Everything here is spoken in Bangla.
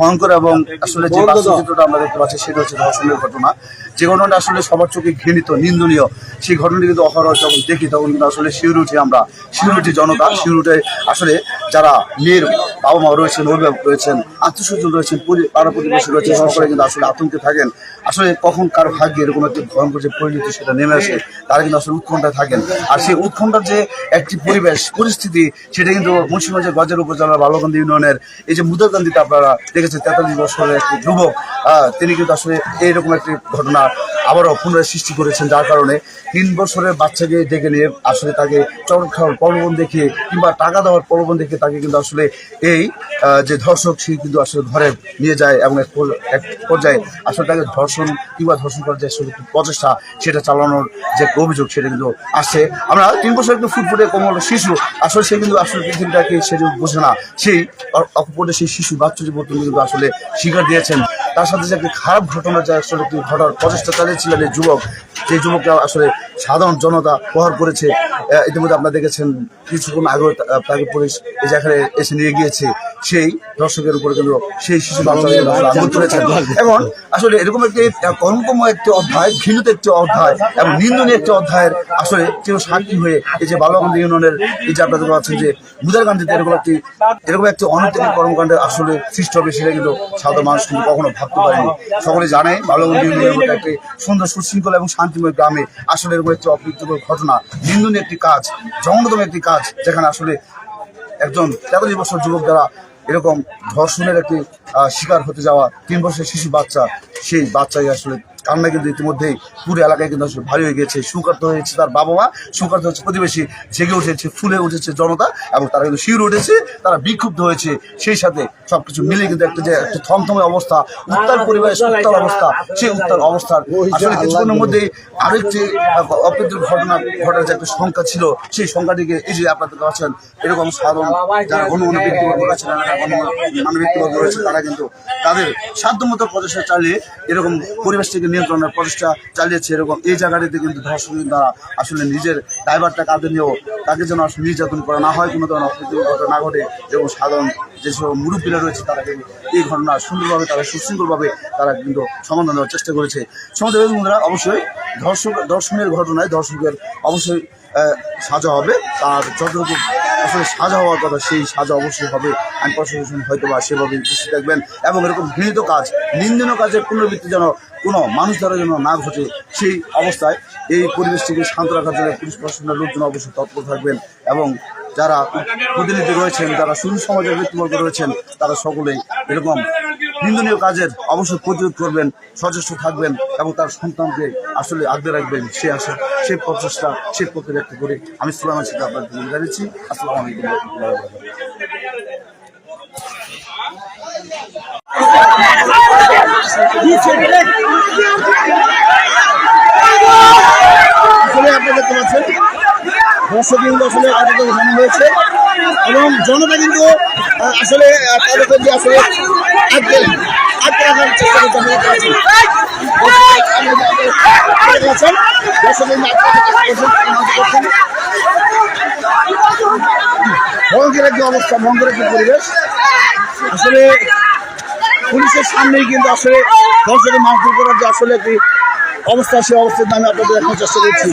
ভয়ঙ্কর এবং আসলে যে বাস্তবচিত্রটা আমরা দেখতে পাচ্ছি সেটা হচ্ছে ধর্ষণের ঘটনা। যে ঘটনাটা আসলে সবার চোখে ঘৃণিত নিন্দনীয় সেই ঘটনাটি কিন্তু অহরহ যখন দেখি তখন কিন্তু আসলে শিউরে উঠি আমরা। শিউরে উঠি জনতা শিউরে উঠে আসলে যারা মেয়ের বাবা মা রয়েছেন অভিভাবক রয়েছেন আত্মীয় স্বজন রয়েছেন পাড়া প্রতিবেশী রয়েছে সকলে কিন্তু আসলে আতঙ্কে থাকেন। আসলে কখন কার ভাগ্যে এরকম একটি ভয়ঙ্কর যে পরিণতি সেটা নেমে আসে তারা কিন্তু আসলে উৎকণ্ঠায় থাকেন। আর সেই উৎকণ্ঠার যে একটি পরিবেশ পরিস্থিতি সেটা কিন্তু মুন্সিগঞ্জের গজের উপজেলার বালগন্ধি ইউনিয়নের এই যে মুদারকান্দিতে আপনারা দেখেছেন তেতাল্লিশ বছরের একটি যুবক তিনি কিন্তু আসলে এইরকম একটি ঘটনা আবারও পুনরায় সৃষ্টি করেছেন, যার কারণে তিন বছরের বাচ্চাকে ডেকে নিয়ে আসলে তাকে চড়ক খাওয়ার প্রলোভন দেখিয়ে কিংবা টাকা দেওয়ার প্রলোভন দেখিয়ে তাকে কিন্তু আসলে এই যে ধর্ষক, সে কিন্তু আসলে ধরে নিয়ে যায় এবং এক পর্যায়ে আসলে তাকে ধর্ষণ কিংবা ধর্ষণ করার যে প্রচেষ্টা, সেটা চালানোর যে অভিযোগ, সেটা কিন্তু আসছে। আমরা তিন বছর একটু ফুটফুটে কোমল শিশু, আসলে সে কিন্তু আসলে পৃথিবীটাকে সে যে বোঝে না, সেই অপরে সেই শিশু, বাচ্চা জীবন কিন্তু আসলে স্বীকার দিয়েছেন। তার সাথে যে খারাপ ঘটনা যা আসলে ঘটার প্রচেষ্টা চালিয়েছিলেন এই যুবক যে যুবককে আসলে সাধারণ জনতা প্রহার করেছে। ইতিমধ্যে আপনারা দেখেছেন কিছুক্ষণ আগে তাকে পুলিশ এই জায়গায় এসে নিয়ে গিয়েছে সেই দর্শকের উপরে কিন্তু সেই শিশু বাচ্চাকে আসলে এবং আসলে এরকম একটি কর্মকম একটি অধ্যায় ঘৃণিত একটি অধ্যায় এবং নিন্দনীয় একটি অধ্যায়ের আসলে কেউ সাক্ষী হয়ে এই যে বালগন্ধ ইউনিয়নের এই যে আপনারা পাচ্ছেন যে মুদারকান্দিতে এরকম একটি এরকম একটি অনৈতিক কর্মকাণ্ডের আসলে সৃষ্টি হবে সেটা কিন্তু সাধারণ মানুষ কিন্তু কখনো ভাবতে পারেনি। সকলে জানে বালগন্ধ ইউনিয়নের একটি সুন্দর সুশৃঙ্খল এবং শান্তিময় গ্রামে আসলে এরকম একটি অপ্রীতিকর ঘটনা, নিন্দনীয় একটি কাজ, জঘন্যতম একটি কাজ, যেখানে আসলে একজন তেতাল্লিশ বছর যুবক দ্বারা এরকম ধর্ষণের একটি শিকার হতে যাওয়া তিন বছরের শিশু বাচ্চা, সেই বাচ্চাই আসলে কান্না কিন্তু ইতিমধ্যেই পুরো এলাকায় কিন্তু আসলে ভারী হয়ে গেছে সুকার্ত হয়েছে তার বাবা মা সুকার্ত হচ্ছে প্রতিবেশী জেগে উঠেছে ফুলে উঠেছে জনতা এবং তারা কিন্তু শিউরে উঠেছে তারা বিক্ষুব্ধ হয়েছে সেই সাথে সবকিছু মিলে কিন্তু একটা যে একটা থমথমে অবস্থা উত্তাল পরিবেশ উত্তাল অবস্থা সেই উত্তাল অবস্থার আসলে কিছুক্ষণের মধ্যেই আরেকটি অপ্রীতির ঘটনা ঘটার যে একটা সংখ্যা ছিল সেই সংখ্যাটিকে এই যে আপনারা দেখতে পাচ্ছেন এরকম সাধারণ যারা অন্য অন্য ব্যক্তিবর্গ রয়েছে অন্য ব্যক্তিবর্গ রয়েছে তারা কিন্তু তাদের সাধ্যমতো প্রচেষ্টা চালিয়ে এরকম পরিবেশটিকে নিয়ন্ত্রণের প্রচেষ্টা চালিয়েছে এরকম। এই জায়গাটিতে কিন্তু ধর্ষকের দ্বারা আসলে নিজের ড্রাইভারটা কাঁধে নিয়েও তাকে যেন আসলে নির্যাতন করা না হয়, কোনো ধরনের অপ্রীতিকর ঘটনা ঘটে এবং সাধারণ যেসব মুরব্বীরা রয়েছে তারা কিন্তু এই ঘটনা সুন্দরভাবে, তারা সুশৃঙ্খলভাবে তারা কিন্তু সমাধান দেওয়ার চেষ্টা করেছে। সমাধান বন্ধুরা অবশ্যই ধর্ষক দর্শনের ঘটনায় দর্শকের অবশ্যই সাজা হবে। তার যতটুকু আসলে সাজা হওয়ার কথা, সেই সাজা অবশ্যই হবে। আইন প্রশাসন হয়তো বা সেভাবে দৃষ্টি থাকবেন এবং এরকম ঘৃণিত কাজ, নিন্দনীয় কাজের পুনরাবৃত্তি যেন কোনো মানুষ দ্বারা যেন না ঘটে, সেই অবস্থায় এই পরিবেশটিকে শান্ত রাখার জন্য পুলিশ প্রশাসনের লোকজন অবশ্যই তৎপর থাকবেন এবং যারা প্রতিনিধি রয়েছেন, যারা সুর সমাজের ব্যক্তিবর্গ রয়েছেন, তারা সকলেই এরকম নিন্দনীয় কাজের অবশ্যই প্রতিরোধ করবেন, সচেষ্ট থাকবেন এবং তার সন্তানকে আসলে আগলে রাখবেন। সে আশা সেই প্রচেষ্টা, সে পথে ব্যক্ত করে আমি সুলাইমান সাথে আপনার জানিয়েছি। আসসালামু আলাইকুম ওয়া বারাকাতুহু। আসলে আপনি দেখতে পাচ্ছেন কিন্তু আসলে একটি অবস্থা, ভয়ঙ্কর একটি পরিবেশ। আসলে পুলিশের সামনেই কিন্তু আসলে দর্শকের মারধর করার যে আসলে একটি অবস্থা সেই অবস্থার আমি আপনাদের দেখানোর চেষ্টা করছি।